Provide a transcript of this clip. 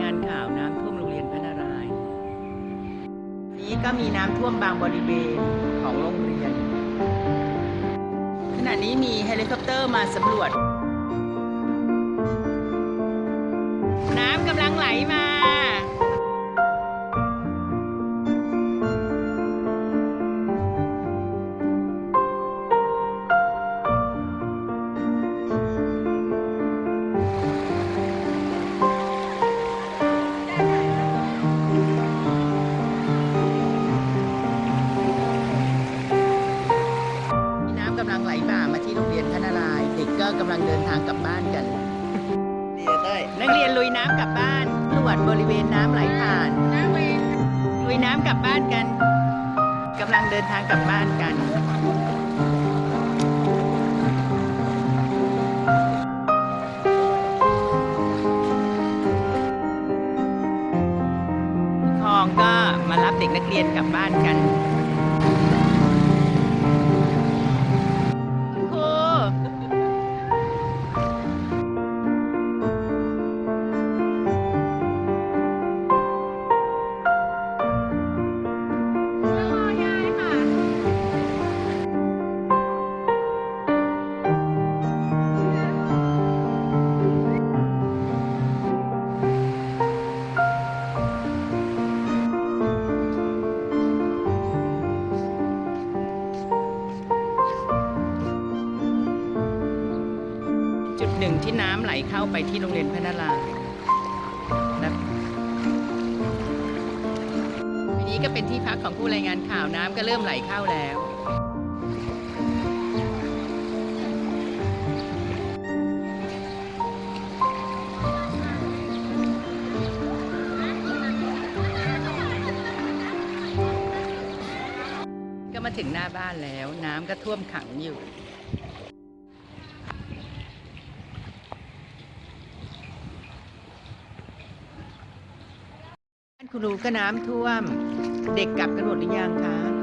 งานข่าวน้ำท่วมโรงเรียนพระนารายณ์นี้ก็มีน้ำท่วมบางบริเวณของโรงเรียน ขณะนี้มีเฮลิคอปเตอร์มาสำรวจ น้ำกำลังไหลมาำกำลังไหลบ่ามาที่โรงเรียนพระนารายณ์เด็กก็กำลังเดินทางกลับบ้านกันเดีเต้นักเรียนลุยน้ำกลับบ้านตรวจบริเวณน้ำไหลผ่าน ลุยน้ำกลับบ้านกันกำลังเดินทางกลับบ้านกัน คลองก็มารับเด็กนักเรียนกลับบ้านกัน จุดหนึ่งที่น้ำไหลเข้าไปที่โรงเรียนพระนารายณ์นะทีนี้ก็เป็นที่พักของผู้รายงานข่าวน้ำก็เริ่มไหลเข้าแล้วก็มาถึงหน้าบ้านแล้วน้ำก็ท่วมขังอยู่ ครูก็น้ำท่วม เด็กกลับกันหมดหรือยังคะ